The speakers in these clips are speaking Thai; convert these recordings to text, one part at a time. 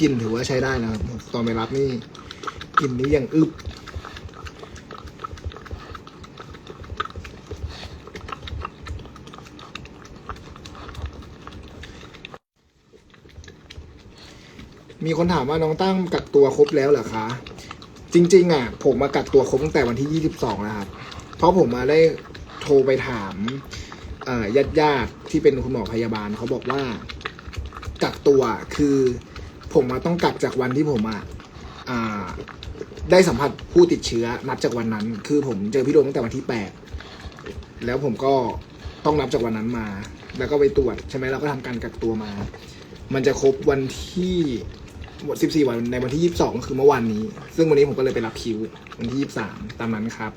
กลิ่นถือว่าใช้ได้นะครับ ตอนไปรับนี่กลิ่นนี้ยังอึบมีคนถามว่าน้องตั้มกักตัวครบแล้วเหรอคะ จริง ๆ อะ ผมมากักตัวครบตั้งแต่วันที่ 22 นะครับ เพราะผมมาได้โทรไปถามญาติญาติๆที่เป็นคุณหมอพยาบาลเขาบอกว่า กักตัวคือ ผมมาต้องกักจากวันที่ผมอะอ่าได้สัมผัสผู้ติดเชื้อนับจากวันนั้น คือผมเจอพี่โดมตั้งแต่วันที่แปดแล้วผมก็ต้องนับจากวันนั้นมา แล้วก็ไปตรวจใช่ไหมเราก็ทำการกักตัวมา มันจะครบวันที่หมด14 วันในวันที่ 22 คือเมื่อวานนี้ ซึ่งวันนี้ผมก็เลยไปรับคิววันที่ 23 ตามนั้นครับ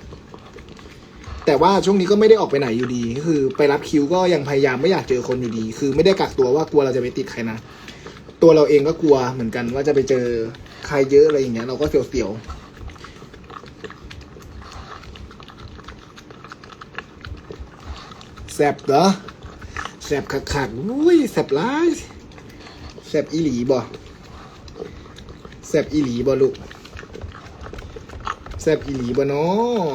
แต่ว่าช่วงนี้ก็ไม่ได้ออกไปไหนอยู่ดี ก็คือไปรับคิวก็ยังพยายามไม่อยากเจอคนอยู่ดี คือไม่ได้กักตัวว่ากลัวเราจะไปติดใครนะ ตัวเราเองก็กลัวเหมือนกันว่าจะไปเจอใครเยอะอะไรอย่างเงี้ยเราก็เสียวๆแสบเหรอแสบขักๆอุ้ยแสบร้ายแสบอีหลีบ่แสบอีหลีบ่ลูกแสบอีหลีบ่เนาะ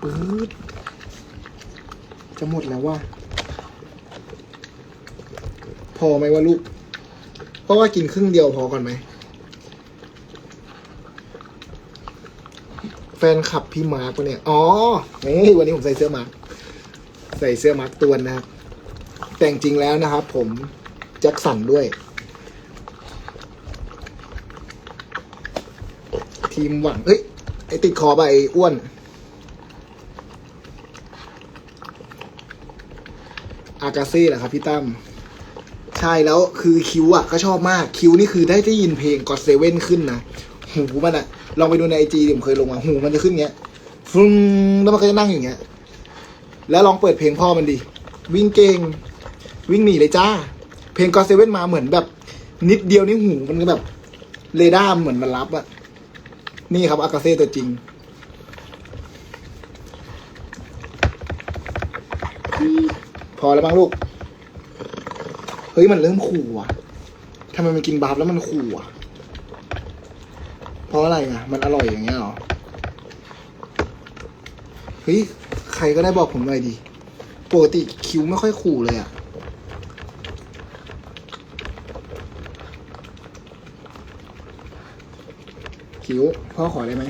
ปื๊ดจะหมดแล้วว่า อไหมวะลูก เพราะว่ากินครึ่งเดียวพอก่อนไหม แฟนขับพี่มาร์กปะเนี่ย อ๋อนี่วันนี้ผมใส่เสื้อมาร์กใส่เสื้อมาร์กตัวนะครับ แต่งจริงแล้วนะครับผม แจ็คสันด้วย ทีมหวังเอ้ย ไอติดคอไปอ้วนอากาเซ่เหรอครับพี่ตั้ม ใช่แล้วคือคิวอะก็ชอบมาก คิวนี่คือได้ได้ยินเพลงก็เซเว่นขึ้นนะหูมันอะลองไปดูในไอจีผมเคยลงมาหูมันจะขึ้นเงี้ยฟึ้งแล้วมันก็จะนั่งอย่างเงี้ย แล้วลองเปิดเพลงพ่อมันดิวิ่งเก่งวิ่งหนีเลยจ้า เพลงก็เซเว่นมาเหมือนแบบ นิดเดียวนี่หูมันก็แบบเรดาร์เหมือนมันรับอะนี่ครับอากาเซ่ตัวจริงพอแล้วบ้างลูก เฮ้ยมันเริ่มขู่อะทำไมมันกินบาร์ฟแล้วมันขู่อะ เพราะอะไรอะ มันอร่อยอย่างเงี้ยเหรอ เฮ้ย ใครก็ได้บอกผมหน่อยดิ ปกติคิวไม่ค่อยขู่เลยอะ คิวพ่อขอได้ไหม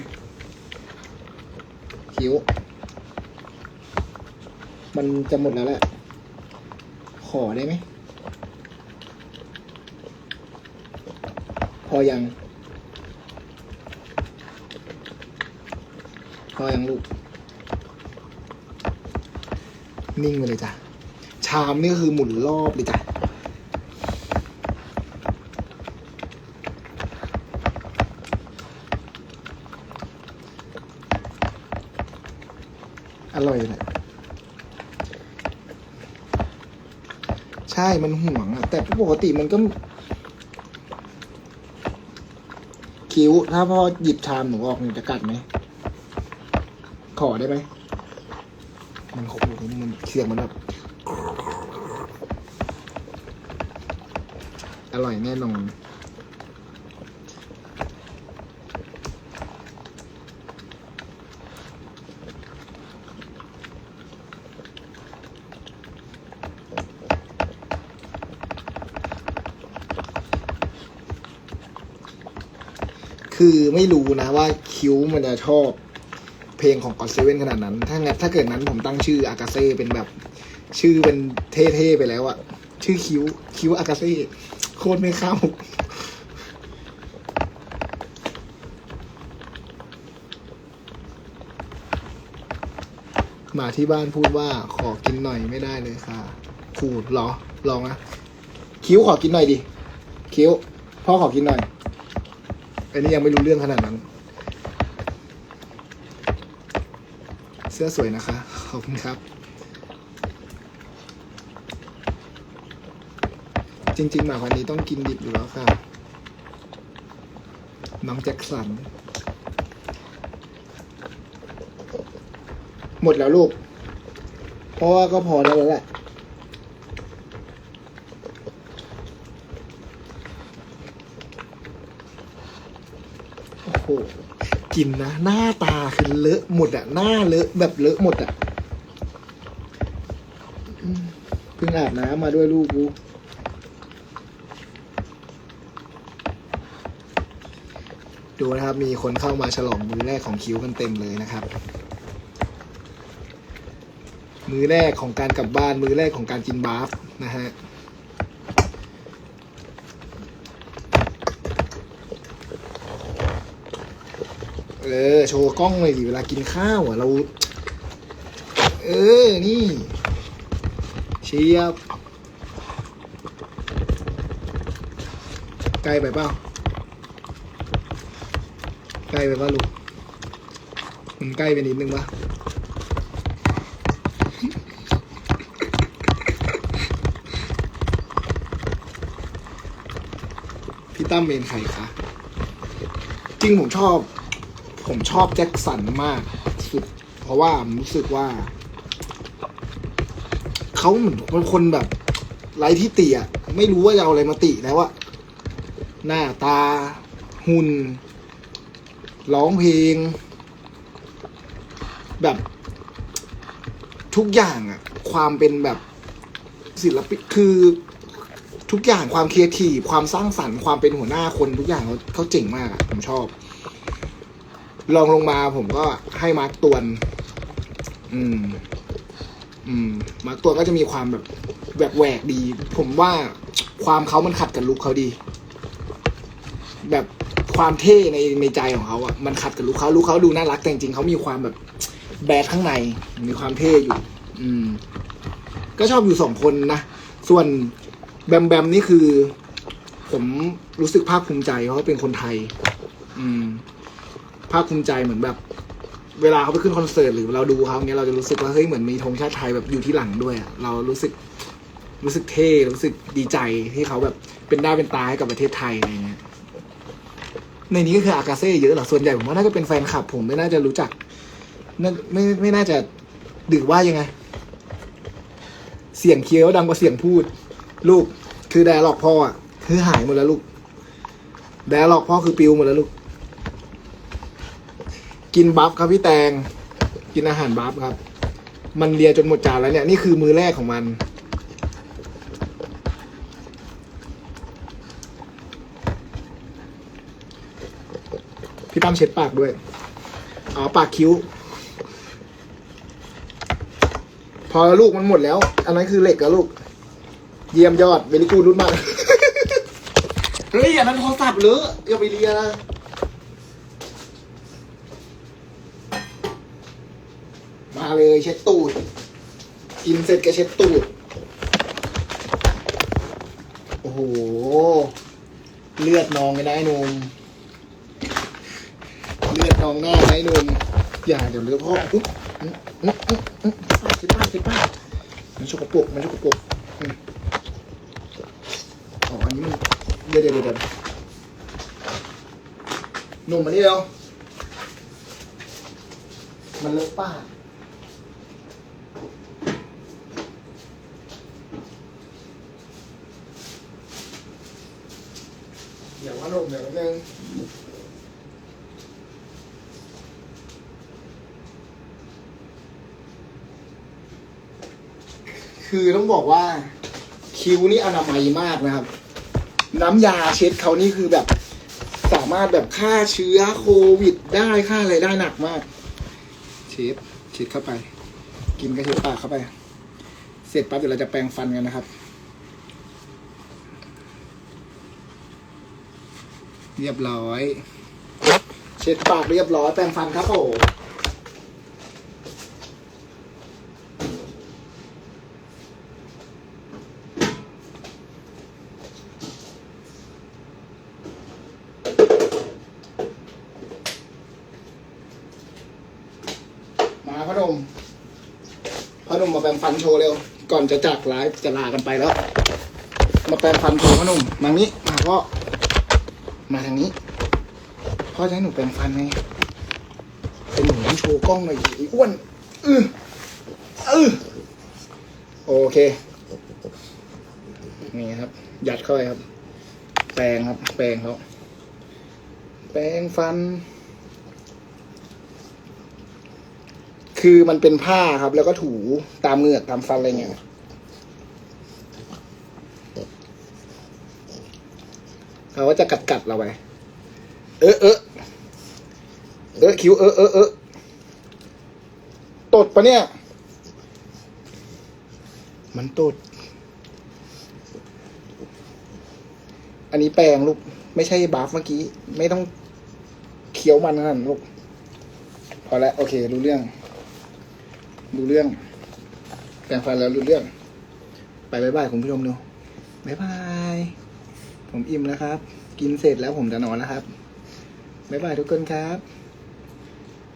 คิว มันจะหมดแล้วแหละ ขอได้ไหม อยัง พอยังลูก นิ่งไปเลยจ้ะ ชามนี่คือหมุนรอบเลยจ้ะอร่อยแหละใช่ มันห่วงอะแต่ปกติมันก็ คิ้ว ถ้าพ่อหยิบชามหนูออกหนูจะกัดไหม ขอได้ไหม มันขบอยู่นี่มันเสียงมันแบบอร่อยแน่นอน คือไม่รู้นะว่าคิ้วมันจะชอบเพลงของกอดเซเว่นขนาดนั้น ถ้างั้นถ้าเกิดนั้นผมตั้งชื่ออากาเซ่เป็นแบบ ชื่อเป็นเท่ๆไปแล้วอะชื่อคิ้ว คิ้วอากาเซ่โคตรไม่เข้ามาที่บ้านพูดว่าขอกินหน่อยไม่ได้เลยค่ะขูดหรอ ลองนะ คิ้วขอกินหน่อยดิ คิ้ว พ่อขอกินหน่อย อันนี้ยังไม่รู้เรื่องขนาดนั้น เสื้อสวยนะคะ ขอบคุณครับ จริงๆหมาคนนี้ต้องกินดิบอยู่แล้วค่ะ น้องแจ็คสัน หมดแล้วลูก เพราะว่าก็พอได้แล้วแหละ กินนะ หน้าตาคือเลอะหมดอะหน้าเลอะแบบเลอะหมดอะเพิ่งอาบน้ำมาด้วยลูกกูดูนะครับมีคนเข้ามาฉลองมือแรกของคิวกันเต็มเลยนะครับ มือแรกของการกลับบ้านมือแรกของการกินบาฟนะฮะ เออ โชว์กล้องเลยดิเวลากินข้าวอะเรา เออ นี่ เชียบใกล้ไปเปล่าใกล้ไปเปล่าลูก มันใกล้ไปนิดนึงปะพี่ตั้มเป็นใครคะ จริงผมชอบ ผมชอบแจ็คสันมากสุด เพราะว่ารู้สึกว่า เขาเหมือนเป็นคนแบบไร้ที่ติอะ ไม่รู้ว่าจะเอาอะไรมาติแล้วอะหน้าตา หุ่น ร้องเพลง แบบทุกอย่างอะความเป็นแบบศิลปินคือทุกอย่างความครีเอทีฟความสร้างสรรค์ความเป็นหัวหน้าคนทุกอย่างเขาเขาเจ๋งมากอะผมชอบ ลองลงมาผมก็ให้มาร์กตวน อืม อืม มาร์กตวนก็จะมีความแบบแบบแหวกดี ผมว่าความเขามันขัดกับลุคเขาดี แบบความเท่ในในใจของเขาอะมันขัดกับลุคเขาลุคเขาดูน่ารักแต่จริงๆเขามีความแบบแบดข้างใน มีความเท่อยู่ อืม ก็ชอบอยู่สองคนนะ ส่วนแบมแบมนี่คือ ผมรู้สึกภาคภูมิใจเพราะว่าเป็นคนไทย อืม ภาคภูมิใจเหมือนแบบ เวลาเขาไปขึ้นคอนเสิร์ตหรือเราดูเขาเนี้ยเราจะรู้สึกว่าเฮ้ยเหมือนมีธงชาติไทยแบบอยู่ที่หลังด้วยอะเรารู้สึกรู้สึกเท่รู้สึกดีใจที่เขาแบบเป็นหน้าเป็นตาให้กับประเทศไทยอะไรเงี้ยในนี้ก็คืออากาเซ่เยอะหรอส่วนใหญ่ผมว่าน่าจะเป็นแฟนคลับ ผมไม่น่าจะรู้จักน่าไม่ไม่น่าจะดือว่ายังไง เสียงเคี้ยวดังกว่าเสียงพูด ลูกคือแดร์ล็อกพ่ออะคือหายหมดแล้วลูกแดร์ล็อกพ่อคือปิวหมดแล้วลูก กินบัฟครับพี่แตง กินอาหารบัฟครับ มันเลียจนหมดจานแล้วเนี่ย นี่คือมือแรกของมัน พี่ตั้มเช็ดปากด้วย อ๋อ ปากคิ้ว พอลูกมันหมดแล้ว อันนั้นคือเหล็กอะลูก เยี่ยมยอดเวลิกูรุ่นมาก เฮ้ยอันนั้นโทรศัพท์เลอะอย่าไปเลียนะ มาเลยเช็ดตูด กินเสร็จก็เช็ดตูด โอ้โห เลือดนองไปนะไอ้หนุ่มเลือดนองหน้านะไอ้หนุ่มอย่าเดี๋ยวเลือดพ่ออุ๊บอุ๊บอุ๊บอุ๊บอุ๊บสิป้าสิป้ามันชกกระปุกมันชกกระปุกอ๋ออันนี้มันเดี๋ยวเดี๋ยวเดี๋ยวหนุ่มมานี่เร็วมันเลอะป้า เดี๋ยวว่า ลมเดี๋ยวนึงคือต้องบอกว่าคิวนี่อนามัยมากนะครับ น้ำยาเช็ดเขานี่คือแบบ สามารถแบบฆ่าเชื้อโควิดได้ฆ่าอะไรได้หนักมาก เช็ดเช็ดเข้าไป กินก็เช็ดปากเข้าไป เสร็จปั๊บเดี๋ยวเราจะแปรงฟันกันนะครับ เรียบร้อย เช็ดปากเรียบร้อยแปรงฟันครับผมมาพอดมพอดมมาแปรงฟันโชว์เร็ว ก่อนจะจากไลฟ์จะลากันไปแล้ว มาแปรงฟันโชว์พอดมมานี้มาพ่อ มาทางนี้พ่อจะให้หนูแปรงฟันไหมเป็นหนูโชว์กล้องหน่อยอ้วนอืออือโอเค นี่ครับ ยัดเข้าไปครับ แปรงครับ แปรงเขาแปรงฟัน คือมันเป็นผ้าครับ แล้วก็ถูตามเหงือกตามฟันอะไรเงี้ย เขาก็จะกัดกัดเราไป เออเออเออคิ้วเออเออเออตดปะเนี่ย มันตด อันนี้แปลงลูก ไม่ใช่บาฟเมื่อกี้ ไม่ต้องเคี้ยวมันนั่นลูก พอแล้วโอเครู้เรื่อง รู้เรื่อง แปลงฟันแล้วรู้เรื่อง ไปบายบายคุณผู้ชมดูบายบาย ผมอิ่มแล้วครับ กินเสร็จแล้วผมจะนอนแล้วครับบ๊ายบายทุกคนครับ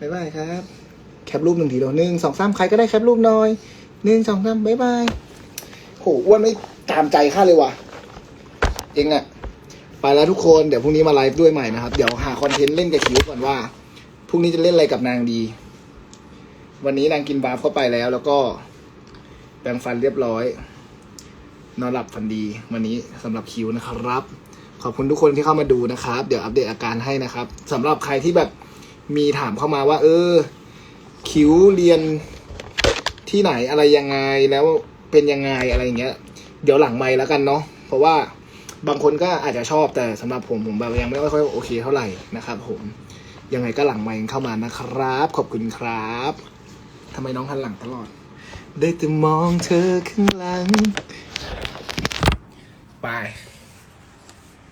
บ๊ายบายครับ แคปรูปหนึ่งทีเดียวหนึ่งสองสามใครก็ได้แคปรูปหน่อยหนึ่งสองสามบ๊ายบายโหอ้วนไม่ตามใจข้าเลยว่ะ เองอะไปแล้วทุกคนเดี๋ยวพรุ่งนี้มาไลฟ์ด้วยใหม่นะครับ เดี๋ยวหาคอนเทนต์เล่นกับคิวก่อนว่าพรุ่งนี้จะเล่นอะไรกับนางดี วันนี้นางกินบาร์เข้าไปแล้ว แล้วก็แปรงฟันเรียบร้อย นอนหลับฝันดีวันนี้สำหรับคิวนะครับ ขอบคุณทุกคนที่เข้ามาดูนะครับ เดี๋ยวอัปเดตอาการให้นะครับสำหรับใครที่แบบมีถามเข้ามาว่า เออ คิวเรียนที่ไหนอะไรยังไงแล้วเป็นยังไงอะไรอย่างเงี้ย เดี๋ยวหลังไม่แล้วกันเนาะเพราะว่าบางคนก็อาจจะชอบแต่สำหรับผมผมแบบยังไม่ค่อยโอเคเท่าไหร่นะครับ ผมยังไงก็หลังไม่เข้ามานะครับ ขอบคุณครับทำไมน้องหันหลังตลอด ได้แต่มองเธอข้างหลัง ไป